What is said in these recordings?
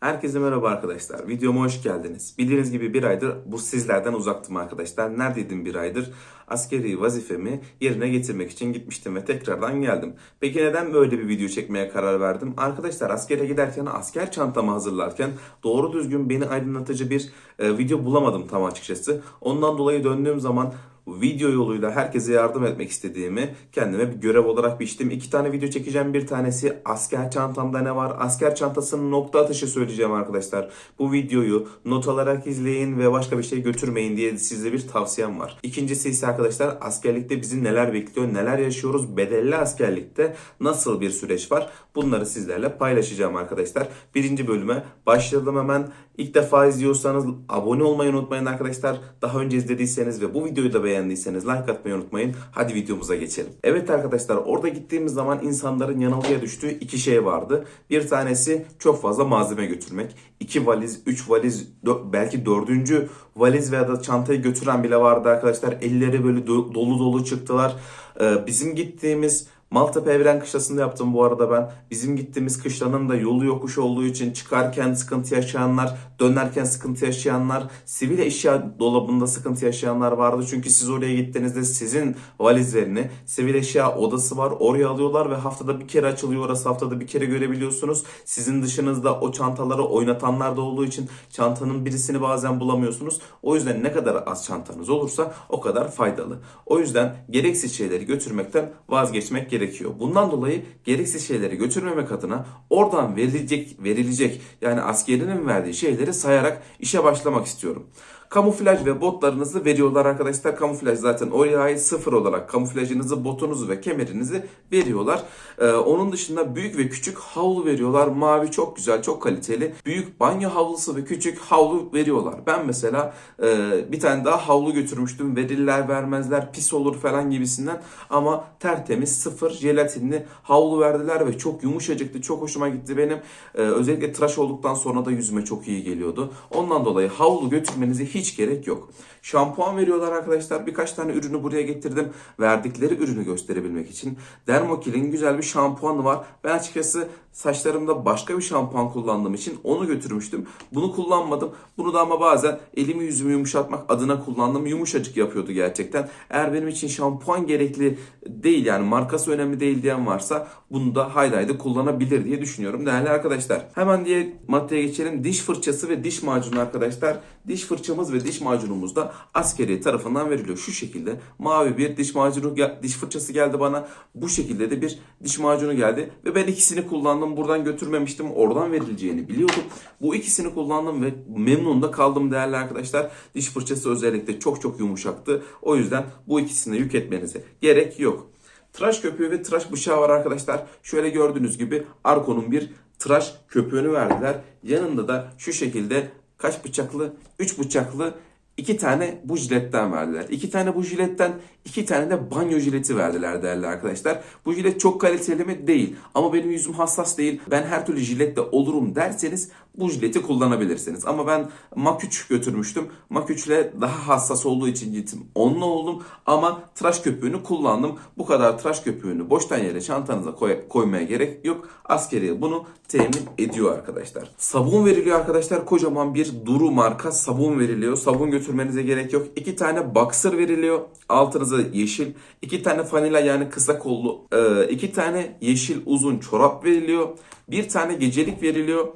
Herkese merhaba arkadaşlar. Videoma hoş geldiniz. Bildiğiniz gibi bir aydır bu sizlerden uzaktım arkadaşlar. Neredeydim bir aydır? Askeri vazifemi yerine getirmek için gitmiştim ve tekrardan geldim. Peki neden böyle bir video çekmeye karar verdim? Arkadaşlar askere giderken asker çantamı hazırlarken doğru düzgün beni aydınlatıcı bir e, video bulamadım tam açıkçası. Ondan dolayı döndüğüm zaman video yoluyla herkese yardım etmek istediğimi kendime bir görev olarak biçtim. İki tane video çekeceğim. Bir tanesi asker çantamda ne var? Asker çantasının nokta atışı söyleyeceğim arkadaşlar. Bu videoyu not alarak izleyin ve başka bir şey götürmeyin diye size bir tavsiyem var. İkincisi ise arkadaşlar askerlikte bizi neler bekliyor, neler yaşıyoruz, bedelli askerlikte nasıl bir süreç var? Bunları sizlerle paylaşacağım arkadaşlar. Birinci bölüme başladım hemen. İlk defa izliyorsanız abone olmayı unutmayın arkadaşlar. Daha önce izlediyseniz ve bu videoyu da beğendiyseniz like atmayı unutmayın. Hadi videomuza geçelim. Evet arkadaşlar orada gittiğimiz zaman insanların yanılgıya düştüğü iki şey vardı. Bir tanesi çok fazla malzeme götürmek. İki valiz, üç valiz, dö- belki dördüncü valiz veya da çantayı götüren bile vardı arkadaşlar. Elleri böyle do- dolu dolu çıktılar. Ee, bizim gittiğimiz Maltepe Evren Kışlası'nda yaptım bu arada ben. Bizim gittiğimiz kışlanın da yolu yokuş olduğu için çıkarken sıkıntı yaşayanlar, dönerken sıkıntı yaşayanlar, sivil eşya dolabında sıkıntı yaşayanlar vardı. Çünkü siz oraya gittiğinizde sizin valizlerini, sivil eşya odası var oraya alıyorlar ve haftada bir kere açılıyor orası haftada bir kere görebiliyorsunuz. Sizin dışınızda o çantaları oynatanlar da olduğu için çantanın birisini bazen bulamıyorsunuz. O yüzden ne kadar az çantanız olursa o kadar faydalı. O yüzden gereksiz şeyleri götürmekten vazgeçmek gerekiyor. Bundan dolayı gereksiz şeyleri götürmemek adına oradan verilecek verilecek yani askerinin verdiği şeyleri sayarak işe başlamak istiyorum. Kamuflaj ve botlarınızı veriyorlar arkadaşlar. Kamuflaj zaten oraya sıfır olarak kamuflajınızı, botunuzu ve kemerinizi veriyorlar. Ee, onun dışında büyük ve küçük havlu veriyorlar. Mavi çok güzel, çok kaliteli. Büyük banyo havlusu ve küçük havlu veriyorlar. Ben mesela e, bir tane daha havlu götürmüştüm. Verirler vermezler, pis olur falan gibisinden. Ama tertemiz, sıfır, jelatinli havlu verdiler ve çok yumuşacıktı. Çok hoşuma gitti benim. Ee, özellikle tıraş olduktan sonra da yüzüme çok iyi geliyordu. Ondan dolayı havlu götürmenize hiç gerek yok. Şampuan veriyorlar arkadaşlar. Birkaç tane ürünü buraya getirdim. Verdikleri ürünü gösterebilmek için. Dermokil'in güzel bir şampuanı var. Ben açıkçası saçlarımda başka bir şampuan kullandığım için onu götürmüştüm. Bunu kullanmadım. Bunu da ama bazen elimi yüzümü yumuşatmak adına kullandım. Yumuşacık yapıyordu gerçekten. Eğer benim için şampuan gerekli değil yani markası önemli değil diyen varsa bunu da haydi kullanabilir diye düşünüyorum değerli arkadaşlar. Hemen diye maddeye geçelim. Diş fırçası ve diş macunu arkadaşlar. Diş fırçamız ve diş macunumuz da askeri tarafından veriliyor. Şu şekilde mavi bir diş macunu diş fırçası geldi bana. Bu şekilde de bir diş macunu geldi ve ben ikisini kullandım. Buradan götürmemiştim. Oradan verileceğini biliyordum. Bu ikisini kullandım ve memnun da kaldım değerli arkadaşlar. Diş fırçası özellikle çok çok yumuşaktı. O yüzden bu ikisine yük etmenize gerek yok. Tıraş köpüğü ve tıraş bıçağı var arkadaşlar. Şöyle gördüğünüz gibi Arko'nun bir tıraş köpüğünü verdiler. Yanında da şu şekilde kaç bıçaklı? 3 bıçaklı iki tane bu jiletten verdiler. İki tane bu jiletten iki tane de banyo jileti verdiler değerli arkadaşlar. Bu jilet çok kaliteli mi? Değil. Ama benim yüzüm hassas değil. Ben her türlü jiletle olurum derseniz bu jileti kullanabilirsiniz. Ama ben Mak 3 götürmüştüm. Mak 3 ile daha hassas olduğu için gittim. Onunla oldum ama tıraş köpüğünü kullandım. Bu kadar tıraş köpüğünü boştan yere çantanıza koy- koymaya gerek yok. Askeriye bunu temin ediyor arkadaşlar. Sabun veriliyor arkadaşlar. Kocaman bir Duru marka sabun veriliyor. Sabun götürmenize gerek yok. İki tane boxer veriliyor. Altınıza yeşil. iki tane fanila yani kısa kollu. e, iki tane yeşil uzun çorap veriliyor. Bir tane gecelik veriliyor.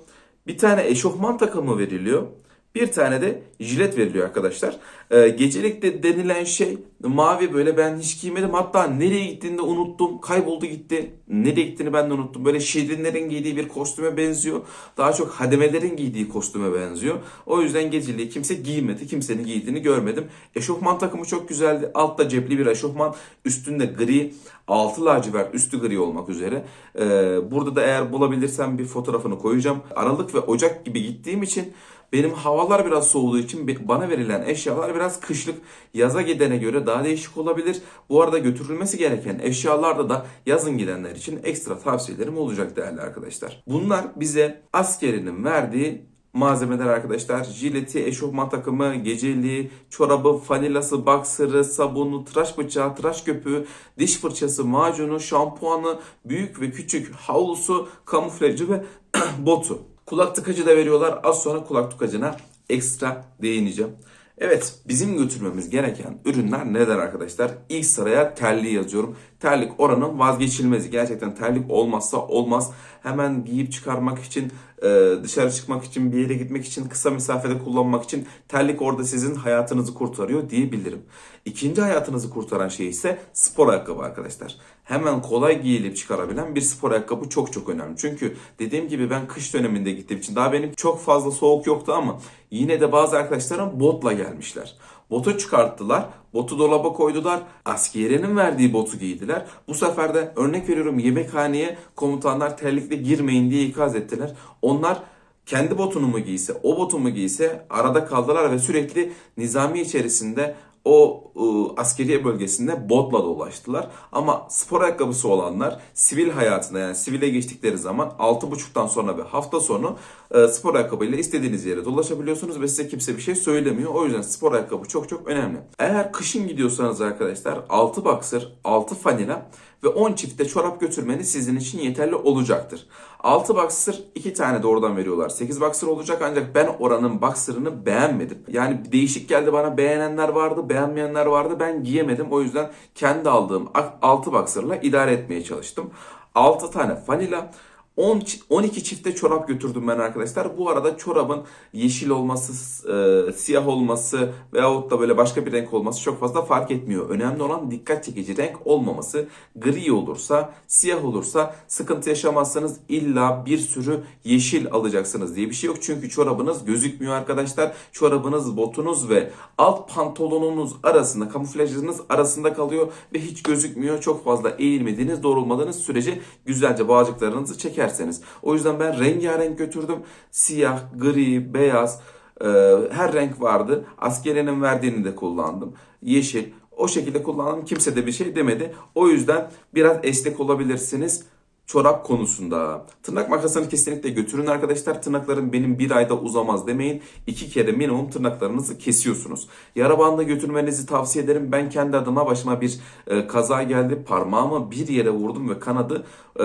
Bir tane eşofman takımı veriliyor. Bir tane de jilet veriliyor arkadaşlar. Ee, gecelikte denilen şey mavi böyle ben hiç giymedim. Hatta nereye gittiğini de unuttum. Kayboldu gitti. Nereye gittiğini ben de unuttum. Böyle şirinlerin giydiği bir kostüme benziyor. Daha çok hademelerin giydiği kostüme benziyor. O yüzden geceliği kimse giymedi. Kimsenin giydiğini görmedim. Eşofman takımı çok güzeldi. Altta cepli bir eşofman. Üstünde gri. Altı lacivert üstü gri olmak üzere. Ee, burada da eğer bulabilirsem bir fotoğrafını koyacağım. Aralık ve Ocak gibi gittiğim için benim havalar biraz soğuduğu için bana verilen eşyalar biraz kışlık. Yaza gidene göre daha değişik olabilir. Bu arada götürülmesi gereken eşyalarda da yazın gidenler için ekstra tavsiyelerim olacak değerli arkadaşlar. Bunlar bize askerinin verdiği malzemeler arkadaşlar. Jileti, eşofman takımı, geceliği, çorabı, fanilası, baksırı, sabunu, tıraş bıçağı, tıraş köpüğü, diş fırçası, macunu, şampuanı, büyük ve küçük havlusu, kamuflajı ve botu. Kulak tıkacı da veriyorlar. Az sonra kulak tıkacına ekstra değineceğim. Evet bizim götürmemiz gereken ürünler neler arkadaşlar? İlk sıraya terliği yazıyorum. Terlik oranın vazgeçilmezi. Gerçekten terlik olmazsa olmaz. Hemen giyip çıkarmak için, e, dışarı çıkmak için, bir yere gitmek için, kısa mesafede kullanmak için terlik orada sizin hayatınızı kurtarıyor diyebilirim. İkinci hayatınızı kurtaran şey ise spor ayakkabı arkadaşlar. Hemen kolay giyilip çıkarabilen bir spor ayakkabı çok çok önemli. Çünkü dediğim gibi ben kış döneminde gittiğim için daha benim çok fazla soğuk yoktu ama yine de bazı arkadaşlarım botla gelmişler. Botu çıkarttılar, botu dolaba koydular, askeriyenin verdiği botu giydiler. Bu sefer de örnek veriyorum yemekhaneye komutanlar terlikle girmeyin diye ikaz ettiler. Onlar kendi botunu mu giyse, o botu mu giyse arada kaldılar ve sürekli nizami içerisinde o ıı, askeriye bölgesinde botla dolaştılar. Ama spor ayakkabısı olanlar sivil hayatına yani sivile geçtikleri zaman 6.30'dan sonra ve hafta sonu e, spor ayakkabıyla istediğiniz yere dolaşabiliyorsunuz ve size kimse bir şey söylemiyor. O yüzden spor ayakkabı çok çok önemli. Eğer kışın gidiyorsanız arkadaşlar 6 boxer, 6 fanila ve 10 çifte çorap götürmeniz sizin için yeterli olacaktır. 6 boxer 2 tane de oradan veriyorlar. 8 boxer olacak ancak ben oranın boxer'ını beğenmedim. Yani değişik geldi bana. Beğenenler vardı, beğenmeyenler vardı. Ben giyemedim. O yüzden kendi aldığım 6 boxer'la idare etmeye çalıştım. 6 tane vanila, 10, çi- 12 çifte çorap götürdüm ben arkadaşlar. Bu arada çorabın yeşil olması, e, siyah olması veyahut da böyle başka bir renk olması çok fazla fark etmiyor. Önemli olan dikkat çekici renk olmaması. Gri olursa, siyah olursa sıkıntı yaşamazsanız illa bir sürü yeşil alacaksınız diye bir şey yok. Çünkü çorabınız gözükmüyor arkadaşlar. Çorabınız, botunuz ve alt pantolonunuz arasında, kamuflajınız arasında kalıyor ve hiç gözükmüyor. Çok fazla eğilmediğiniz, doğrulmadığınız sürece güzelce bağcıklarınızı çekerseniz. O yüzden ben rengarenk götürdüm. Siyah, gri, beyaz, e, her renk vardı. Askeriyenin verdiğini de kullandım. Yeşil. O şekilde kullandım. Kimse de bir şey demedi. O yüzden biraz esnek olabilirsiniz çorap konusunda. Tırnak makasını kesinlikle götürün arkadaşlar. Tırnaklarım benim bir ayda uzamaz demeyin. İki kere minimum tırnaklarınızı kesiyorsunuz. Yara bandı götürmenizi tavsiye ederim. Ben kendi adıma başıma bir e, kaza geldi. Parmağımı bir yere vurdum ve kanadı. E,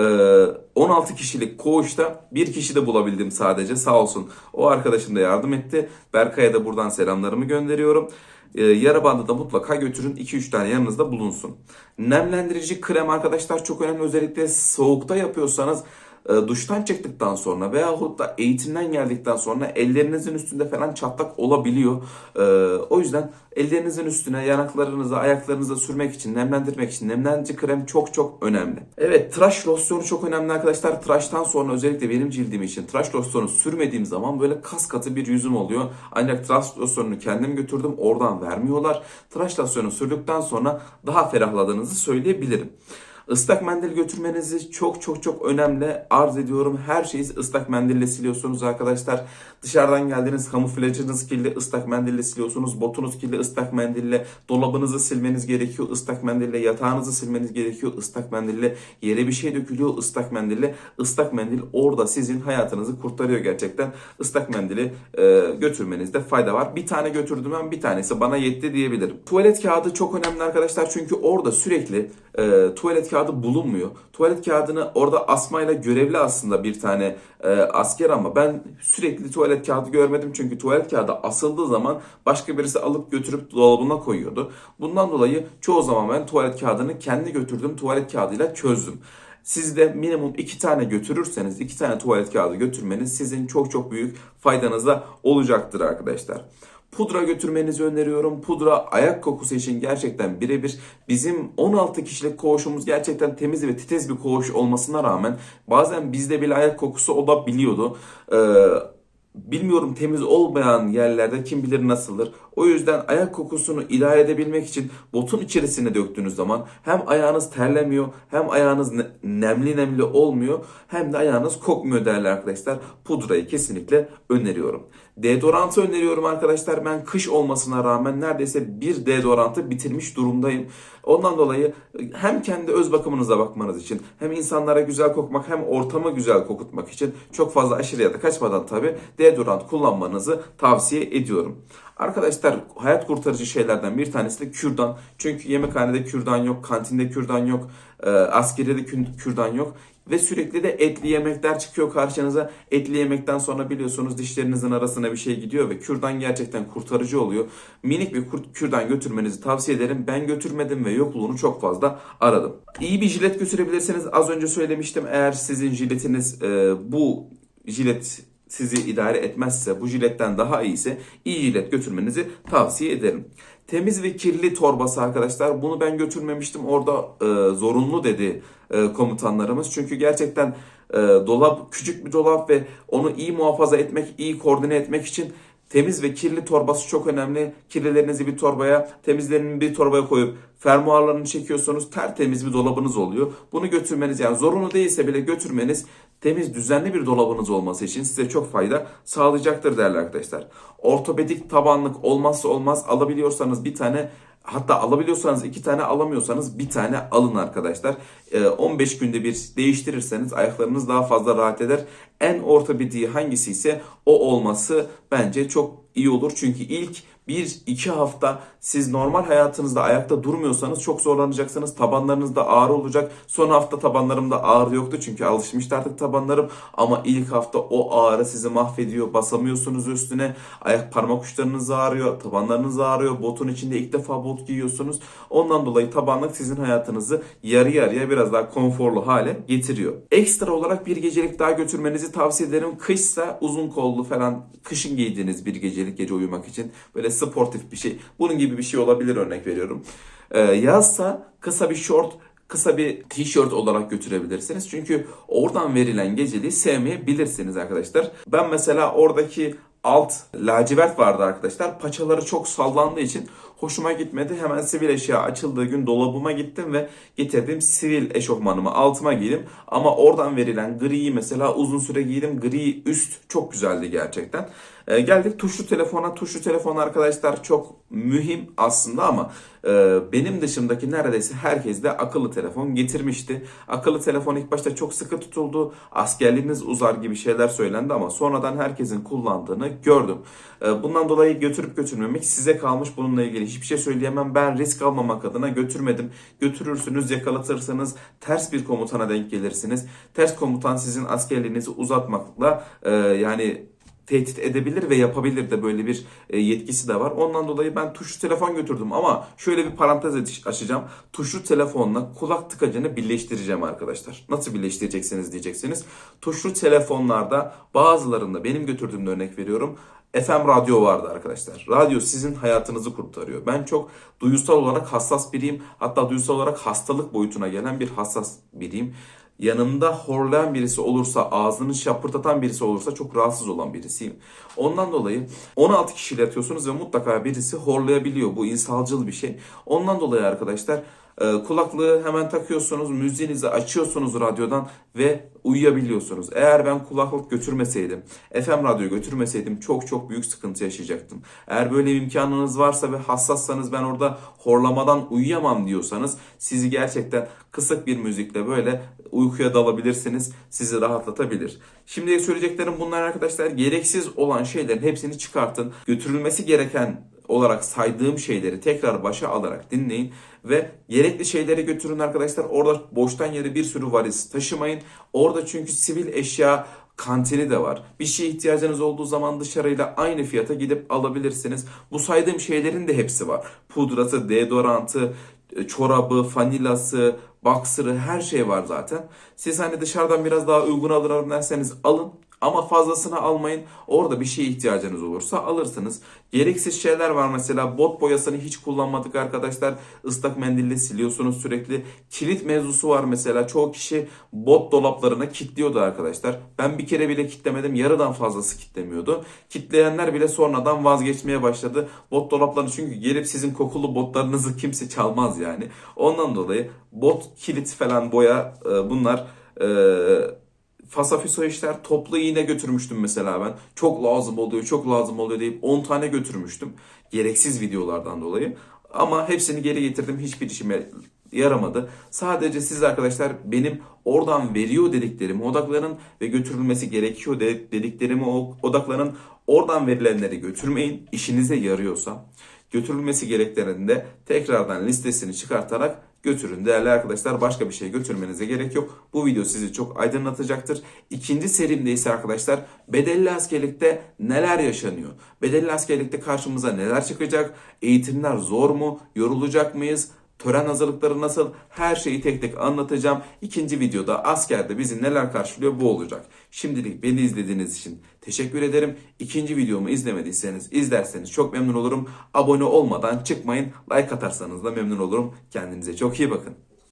16 kişilik koğuşta bir kişi de bulabildim sadece sağ olsun. O arkadaşım da yardım etti. Berkay'a da buradan selamlarımı gönderiyorum. E, yara bandı da mutlaka götürün. 2-3 tane yanınızda bulunsun. Nemlendirici krem arkadaşlar çok önemli. Özellikle soğukta yapıyorsanız e, duştan çıktıktan sonra veyahut da eğitimden geldikten sonra ellerinizin üstünde falan çatlak olabiliyor. E, o yüzden ellerinizin üstüne yanaklarınıza, ayaklarınıza sürmek için, nemlendirmek için nemlendirici krem çok çok önemli. Evet tıraş losyonu çok önemli arkadaşlar. Tıraştan sonra özellikle benim cildim için tıraş losyonu sürmediğim zaman böyle kas katı bir yüzüm oluyor. Ancak tıraş losyonunu kendim götürdüm. Oradan vermiyorlar. Tıraş losyonu sürdükten sonra daha ferahladığınızı söyleyebilirim. Islak mendil götürmenizi çok çok çok önemli arz ediyorum. Her şeyi ıslak mendille siliyorsunuz arkadaşlar. Dışarıdan geldiğiniz kamuflajınız kirli ıslak mendille siliyorsunuz. Botunuz kirli ıslak mendille. Dolabınızı silmeniz gerekiyor ıslak mendille. Yatağınızı silmeniz gerekiyor ıslak mendille. Yere bir şey dökülüyor ıslak mendille. Islak mendil orada sizin hayatınızı kurtarıyor gerçekten. Islak mendili e, götürmenizde fayda var. Bir tane götürdüm ben bir tanesi bana yetti diyebilirim. Tuvalet kağıdı çok önemli arkadaşlar çünkü orada sürekli e, tuvalet kağıdı bulunmuyor. Tuvalet kağıdını orada asmayla görevli aslında bir tane e, asker ama ben sürekli tuvalet kağıdı görmedim çünkü tuvalet kağıdı asıldığı zaman başka birisi alıp götürüp dolabına koyuyordu. Bundan dolayı çoğu zaman ben tuvalet kağıdını kendi götürdüm tuvalet kağıdıyla çözdüm. Siz de minimum iki tane götürürseniz, iki tane tuvalet kağıdı götürmeniz sizin çok çok büyük faydanıza olacaktır arkadaşlar. Pudra götürmenizi öneriyorum. Pudra ayak kokusu için gerçekten birebir. Bizim 16 kişilik koğuşumuz gerçekten temiz ve titiz bir koğuş olmasına rağmen bazen bizde bile ayak kokusu olabiliyordu. Ee, Bilmiyorum temiz olmayan yerlerde kim bilir nasıldır. O yüzden ayak kokusunu idare edebilmek için botun içerisine döktüğünüz zaman hem ayağınız terlemiyor hem ayağınız ne- nemli nemli olmuyor hem de ayağınız kokmuyor değerli arkadaşlar. Pudrayı kesinlikle öneriyorum. Deodorantı öneriyorum arkadaşlar. Ben kış olmasına rağmen neredeyse bir deodorantı bitirmiş durumdayım. Ondan dolayı hem kendi öz bakımınıza bakmanız için hem insanlara güzel kokmak hem ortamı güzel kokutmak için çok fazla aşırıya da kaçmadan tabi deodorant kullanmanızı tavsiye ediyorum. Arkadaşlar hayat kurtarıcı şeylerden bir tanesi de kürdan. Çünkü yemekhanede kürdan yok, kantinde kürdan yok, e, askeriyede kü- kürdan yok. Ve sürekli de etli yemekler çıkıyor karşınıza. Etli yemekten sonra biliyorsunuz dişlerinizin arasına bir şey gidiyor ve kürdan gerçekten kurtarıcı oluyor. Minik bir kürdan götürmenizi tavsiye ederim. Ben götürmedim ve yokluğunu çok fazla aradım. İyi bir jilet götürebilirsiniz. Az önce söylemiştim eğer sizin jiletiniz e, bu jilet sizi idare etmezse, bu jiletten daha iyiyse iyi jilet götürmenizi tavsiye ederim. Temiz ve kirli torbası arkadaşlar. Bunu ben götürmemiştim. Orada e, zorunlu dedi e, komutanlarımız. Çünkü gerçekten e, dolap küçük bir dolap ve onu iyi muhafaza etmek, iyi koordine etmek için temiz ve kirli torbası çok önemli. Kirlilerinizi bir torbaya, temizlerini bir torbaya koyup fermuarlarını çekiyorsunuz. Tertemiz bir dolabınız oluyor. Bunu götürmeniz yani zorunlu değilse bile götürmeniz temiz düzenli bir dolabınız olması için size çok fayda sağlayacaktır değerli arkadaşlar. Ortopedik tabanlık olmazsa olmaz alabiliyorsanız bir tane Hatta alabiliyorsanız iki tane alamıyorsanız bir tane alın arkadaşlar. Ee, 15 günde bir değiştirirseniz ayaklarınız daha fazla rahat eder. En ortopediği hangisi ise o olması bence çok iyi olur. Çünkü ilk 1-2 hafta siz normal hayatınızda ayakta durmuyorsanız çok zorlanacaksınız. Tabanlarınızda ağrı olacak. Son hafta tabanlarımda ağrı yoktu çünkü alışmıştı artık tabanlarım. Ama ilk hafta o ağrı sizi mahvediyor. Basamıyorsunuz üstüne. Ayak parmak uçlarınız ağrıyor. Tabanlarınız ağrıyor. Botun içinde ilk defa bot giyiyorsunuz. Ondan dolayı tabanlık sizin hayatınızı yarı yarıya biraz daha konforlu hale getiriyor. Ekstra olarak bir gecelik daha götürmenizi tavsiye ederim. Kışsa uzun kollu falan kışın giydiğiniz bir gecelik gece uyumak için böyle sportif bir şey. Bunun gibi bir şey olabilir örnek veriyorum. Ee, yazsa kısa bir short kısa bir tişört olarak götürebilirsiniz. Çünkü oradan verilen geceliği sevmeyebilirsiniz arkadaşlar. Ben mesela oradaki alt lacivert vardı arkadaşlar. Paçaları çok sallandığı için hoşuma gitmedi. Hemen sivil eşya açıldığı gün dolabıma gittim ve getirdiğim sivil eşofmanımı altıma giydim. Ama oradan verilen griyi mesela uzun süre giydim. Gri üst çok güzeldi gerçekten. Ee, geldik tuşlu telefona. Tuşlu telefon arkadaşlar çok mühim aslında ama e, benim dışımdaki neredeyse herkes de akıllı telefon getirmişti. Akıllı telefon ilk başta çok sıkı tutuldu. Askerliğiniz uzar gibi şeyler söylendi ama sonradan herkesin kullandığını gördüm. E, bundan dolayı götürüp götürmemek size kalmış. Bununla ilgili hiçbir şey söyleyemem. Ben risk almamak adına götürmedim. Götürürsünüz, yakalatırsınız. Ters bir komutana denk gelirsiniz. Ters komutan sizin askerliğinizi uzatmakla e, yani tehdit edebilir ve yapabilir de böyle bir e, yetkisi de var. Ondan dolayı ben tuşlu telefon götürdüm ama şöyle bir parantez açacağım. Tuşlu telefonla kulak tıkacını birleştireceğim arkadaşlar. Nasıl birleştireceksiniz diyeceksiniz. Tuşlu telefonlarda bazılarında benim götürdüğümde örnek veriyorum. FM radyo vardı arkadaşlar. Radyo sizin hayatınızı kurtarıyor. Ben çok duygusal olarak hassas biriyim. Hatta duygusal olarak hastalık boyutuna gelen bir hassas biriyim yanımda horlayan birisi olursa, ağzını şapırtatan birisi olursa çok rahatsız olan birisiyim. Ondan dolayı 16 kişiyle yatıyorsunuz ve mutlaka birisi horlayabiliyor. Bu insancıl bir şey. Ondan dolayı arkadaşlar kulaklığı hemen takıyorsunuz, müziğinizi açıyorsunuz radyodan ve uyuyabiliyorsunuz. Eğer ben kulaklık götürmeseydim, FM radyo götürmeseydim çok çok büyük sıkıntı yaşayacaktım. Eğer böyle bir imkanınız varsa ve hassassanız ben orada horlamadan uyuyamam diyorsanız sizi gerçekten kısık bir müzikle böyle uykuya dalabilirsiniz. Sizi rahatlatabilir. Şimdi söyleyeceklerim bunlar arkadaşlar. Gereksiz olan şeylerin hepsini çıkartın. Götürülmesi gereken olarak saydığım şeyleri tekrar başa alarak dinleyin ve gerekli şeyleri götürün arkadaşlar. Orada boştan yere bir sürü valiz taşımayın. Orada çünkü sivil eşya kantini de var. Bir şeye ihtiyacınız olduğu zaman dışarıyla aynı fiyata gidip alabilirsiniz. Bu saydığım şeylerin de hepsi var. Pudrası, deodorantı, çorabı, fanilası, boxer'ı her şey var zaten. Siz hani dışarıdan biraz daha uygun alırım derseniz alın. Ama fazlasını almayın. Orada bir şeye ihtiyacınız olursa alırsınız. Gereksiz şeyler var mesela bot boyasını hiç kullanmadık arkadaşlar. Islak mendille siliyorsunuz sürekli. Kilit mevzusu var mesela. Çoğu kişi bot dolaplarına kilitliyordu arkadaşlar. Ben bir kere bile kilitlemedim. Yarıdan fazlası kilitlemiyordu. Kitleyenler bile sonradan vazgeçmeye başladı. Bot dolaplarını çünkü gelip sizin kokulu botlarınızı kimse çalmaz yani. Ondan dolayı bot kilit falan boya e, bunlar e, fasafiso işler toplu iğne götürmüştüm mesela ben. Çok lazım oluyor, çok lazım oluyor deyip 10 tane götürmüştüm. Gereksiz videolardan dolayı. Ama hepsini geri getirdim. Hiçbir işime yaramadı. Sadece siz arkadaşlar benim oradan veriyor dediklerime odaklanın ve götürülmesi gerekiyor de- dediklerime o- odaklanın. Oradan verilenleri götürmeyin. İşinize yarıyorsa götürülmesi gereklerinde tekrardan listesini çıkartarak götürün. Değerli arkadaşlar başka bir şey götürmenize gerek yok. Bu video sizi çok aydınlatacaktır. İkinci serimde ise arkadaşlar bedelli askerlikte neler yaşanıyor? Bedelli askerlikte karşımıza neler çıkacak? Eğitimler zor mu? Yorulacak mıyız? Tören hazırlıkları nasıl? Her şeyi tek tek anlatacağım. İkinci videoda askerde bizi neler karşılıyor bu olacak. Şimdilik beni izlediğiniz için teşekkür ederim. İkinci videomu izlemediyseniz izlerseniz çok memnun olurum. Abone olmadan çıkmayın. Like atarsanız da memnun olurum. Kendinize çok iyi bakın.